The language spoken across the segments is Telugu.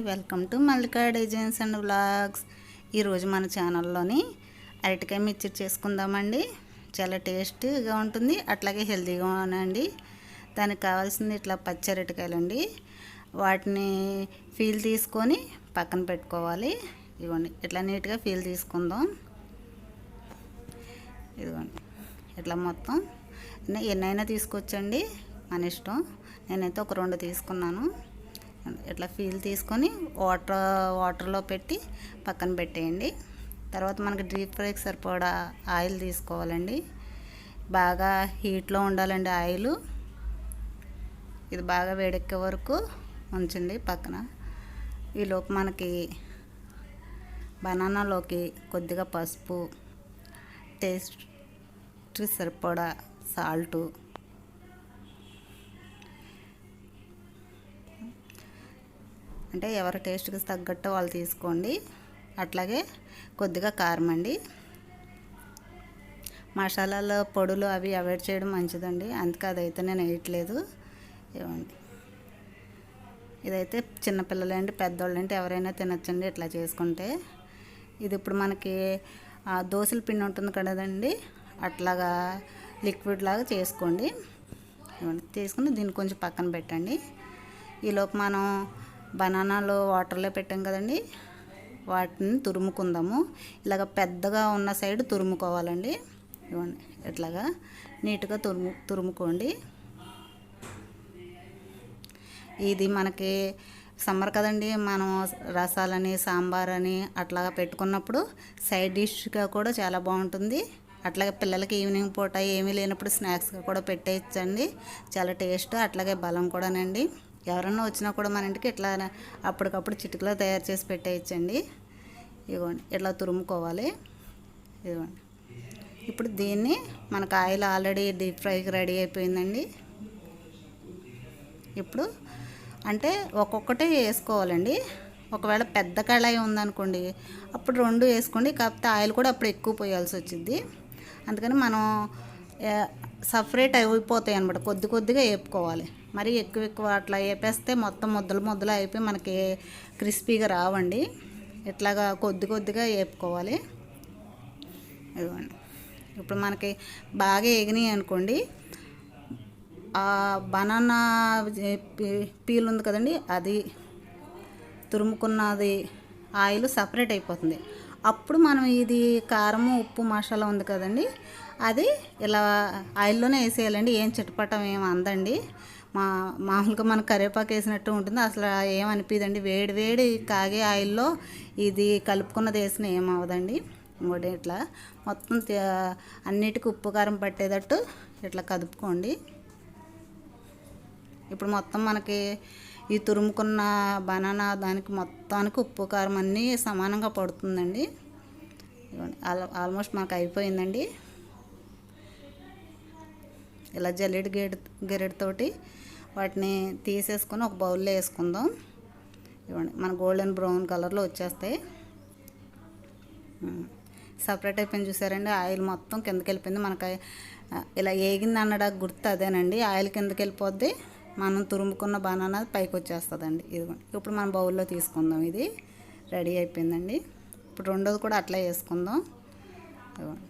Welcome to Mallika designs and vlogs. ఈరోజు మన ఛానల్లోని అరటికాయ మిక్చర్ చేసుకుందామండి. చాలా టేస్టీగా ఉంటుంది అట్లాగే హెల్తీగా ఉండండి దానికి కావాల్సింది ఇట్లా పచ్చి అరటికాయలు అండి వాటిని ఫీల్ తీసుకొని పక్కన పెట్టుకోవాలి. ఇవ్వండి ఇట్లా నీట్గా ఫీల్ తీసుకుందాం. ఇదిగోండి ఇట్లా మొత్తం ఎన్ని- ఎన్నైనా తీసుకొచ్చండి మన ఇష్టం. నేనైతే ఒక రెండు తీసుకున్నాను. ఇట్లా ఫీల్ తీసుకొని వాటర్ వాటర్లో పెట్టి పక్కన పెట్టేయండి. తర్వాత మనకి డీప్ ఫ్రైకి సరిపడా ఆయిల్ తీసుకోవాలండి. బాగా హీట్లో ఉండాలండి ఆయిల్. ఇది బాగా వేడెక్కే వరకు ఉంచండి పక్కన. ఈలోపు మనకి బనానాలోకి కొద్దిగా పసుపు టేస్ట్ సరిపడా సాల్టు అంటే ఎవరి టేస్ట్కి తగ్గట్టు వాళ్ళు తీసుకోండి. అట్లాగే కొద్దిగా కారం అండి. మసాలాల పొడులు అవి అవాయిడ్ చేయడం మంచిదండి. అందుకే అదైతే నేను వేయట్లేదు. ఇవ్వండి. ఇదైతే చిన్నపిల్లలండి పెద్దోళ్ళంటే ఎవరైనా తినచ్చండి ఇట్లా చేసుకుంటే. ఇది ఇప్పుడు మనకి దోశల పిండి ఉంటుంది కదండి అట్లాగా లిక్విడ్ లాగా చేసుకోండి. తీసుకుని దీన్ని కొంచెం పక్కన పెట్టండి. ఈలోపు మనం బనానాలు వాటర్లో పెట్టాం కదండి. వాటిని తురుముకుందాము. ఇలాగ పెద్దగా ఉన్న సైడ్ తురుముకోవాలండి. ఇవ్వండి ఇట్లాగా నీట్గా తురుము తురుముకోండి. ఇది మనకి సమ్మర్ కదండి మనం రసాలని సాంబార్ అని అట్లాగా పెట్టుకున్నప్పుడు సైడ్ డిష్గా కూడా చాలా బాగుంటుంది. అట్లాగే పిల్లలకి ఈవినింగ్ పూట ఏమీ లేనప్పుడు స్నాక్స్గా కూడా పెట్టేయచ్చండి. చాలా టేస్ట్ అట్లాగే బలం కూడానండి. ఎవరన్నా వచ్చినా కూడా మన ఇంటికి ఇట్లా అప్పటికప్పుడు చిటికలో తయారు చేసి పెట్టేయచ్చండి. ఇదిగోండి ఇట్లా తురుముకోవాలి. ఇదిగోండి. ఇప్పుడు దీన్ని మనకు ఆయిల్ ఆల్రెడీ డీప్ ఫ్రైకి రెడీ అయిపోయిందండి. ఇప్పుడు అంటే ఒక్కొక్కటే వేసుకోవాలండి. ఒకవేళ పెద్ద కళాయి ఉందనుకోండి అప్పుడు రెండు వేసుకోండి కాకపోతే ఆయిల్ కూడా అప్పుడు ఎక్కువ పోయాల్సి వచ్చింది అందుకని మనం సపరేట్ అయిపోతాయి అనమాట కొద్ది కొద్దిగా వేపుకోవాలి మరి ఎక్కువ ఎక్కువ అట్లా వేపేస్తే మొత్తం ముద్దలు ముద్దలు అయిపోయి మనకి క్రిస్పీగా రావండి. ఇట్లాగా కొద్ది కొద్దిగా వేపుకోవాలి ఇవ్వండి ఇప్పుడు మనకి బాగా ఎగినాయి అనుకోండి. ఆ బనానా పీల్ ఉంది కదండి అది తురుముకున్నది ఆయిల్ సపరేట్ అయిపోతుంది. అప్పుడు మనం ఇది కారము ఉప్పు మసాలా ఉంది కదండి. అది ఇలా ఆయిల్లోనే వేసేయాలండి. ఏం చిటపటం ఏం అందండి. మా మామూలుగా మన కరివేపాకు వేసినట్టు ఉంటుంది. అసలు ఏం వేడి వేడి కాగే ఆయిల్లో ఇది కలుపుకున్నది వేసిన ఏం అవ్వదండి. ఇంకోటి ఇట్లా మొత్తం అన్నిటికీ ఉప్పు కారం పట్టేటట్టు ఇట్లా కదుపుకోండి. ఇప్పుడు మొత్తం మనకి ఈ తురుముకున్న బనానా దానికి మొత్తానికి ఉప్పు కారం అన్నీ సమానంగా పడుతుందండి. ఆల్ ఆల్మోస్ట్ మనకు అయిపోయిందండి. ఇలా జల్లెడ్ గెరెడ్ గెరెడ్తోటి వాటిని తీసేసుకొని ఒక బౌల్లో వేసుకుందాం. ఇవ్వండి మన గోల్డెన్ బ్రౌన్ కలర్లో వచ్చేస్తాయి. సపరేట్ అయిపోయింది చూసారండి ఆయిల్ మొత్తం కిందకి వెళ్ళిపోయింది. మనకి ఇలా ఏగింది అన్నడా గుర్తు అదేనండి ఆయిల్ కిందకి వెళ్ళిపోద్ది. మనం తురుముకున్న బనానా పైకి వచ్చేస్తుందండి ఇదిగోండి. ఇప్పుడు మనం బౌల్లో తీసుకుందాం. ఇది రెడీ అయిపోయిందండి. ఇప్పుడు రెండోది కూడా అట్లా వేసుకుందాం. ఇదిగోండి.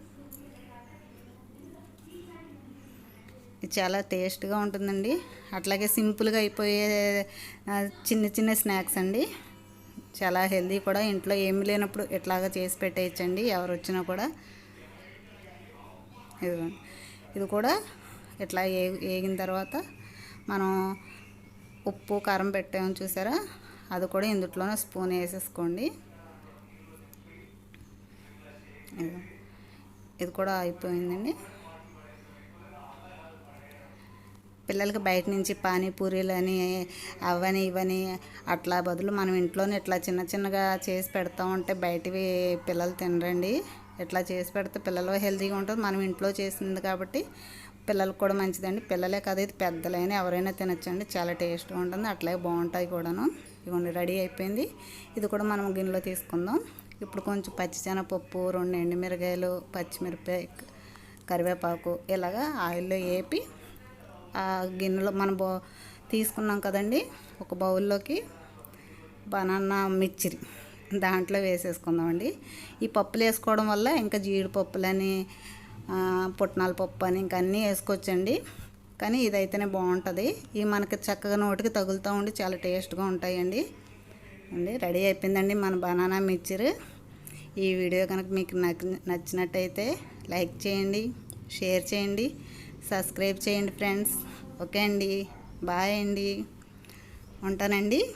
ఇది చాలా టేస్ట్గా ఉంటుందండి. అట్లాగే సింపుల్గా అయిపోయే చిన్న చిన్న స్నాక్స్ అండి. చాలా హెల్దీ కూడా. ఇంట్లో ఏమి లేనప్పుడు ఇట్లాగా చేసి పెట్టేయచ్చండి. ఎవరు వచ్చినా కూడా. ఇదిగోండి. ఇది కూడా ఇట్లా ఏ తర్వాత మనం ఉప్పు కారం పెట్టాము చూసారా? అది కూడా ఇందుట్లోనే స్పూన్ వేసేసుకోండి. ఇది కూడా అయిపోయిందండి. పిల్లలకి బయట నుంచి పానీపూరీలని అవని ఇవని అట్లా బదులు మనం ఇంట్లోనే ఇట్లా చిన్న చిన్నగా చేసి పెడతా ఉంటే బయటివి పిల్లలు తినరండి. ఇట్లా చేసి పెడితే పిల్లలు హెల్తీగా ఉంటుంది మనం ఇంట్లో చేసింది కాబట్టి పిల్లలకు కూడా మంచిదండి. పిల్లలే కాదు ఇది పెద్దలైనా ఎవరైనా తినచ్చండి. చాలా టేస్ట్గా ఉంటుంది. అట్లాగే బాగుంటాయి కూడాను. ఇవ్వండి రెడీ అయిపోయింది. ఇది కూడా మనం గిన్నెలో తీసుకుందాం. ఇప్పుడు కొంచెం పచ్చిశనగపప్పు రెండు ఎండుమిరకాయలు పచ్చిమిరపకాయ కరివేపాకు ఇలాగా ఆయిల్లో వేపి ఆ గిన్నెలో మనం బౌ తీసుకున్నాం కదండి. ఒక బౌల్లోకి బనానా మిర్చిరి దాంట్లో వేసేసుకుందామండి. ఈ పప్పులు వేసుకోవడం వల్ల ఇంకా జీడిపప్పులని పుట్నాల పప్పు అని ఇంకా అన్నీ వేసుకోవచ్చండి. కానీ ఇదైతేనే బాగుంటుంది. ఇవి మనకి చక్కగా నోటికి తగులుతూ ఉండి చాలా టేస్ట్గా ఉంటాయండి. అండి రెడీ అయిపోయిందండి మన బనానా మిక్చర్. ఈ వీడియో కనుక మీకు నచ్చి- నచ్చినట్టయితే లైక్ చేయండి షేర్ చేయండి సబ్స్క్రైబ్ చేయండి ఫ్రెండ్స్. ఓకే అండి బాయ్ అండి. ఉంటానండి.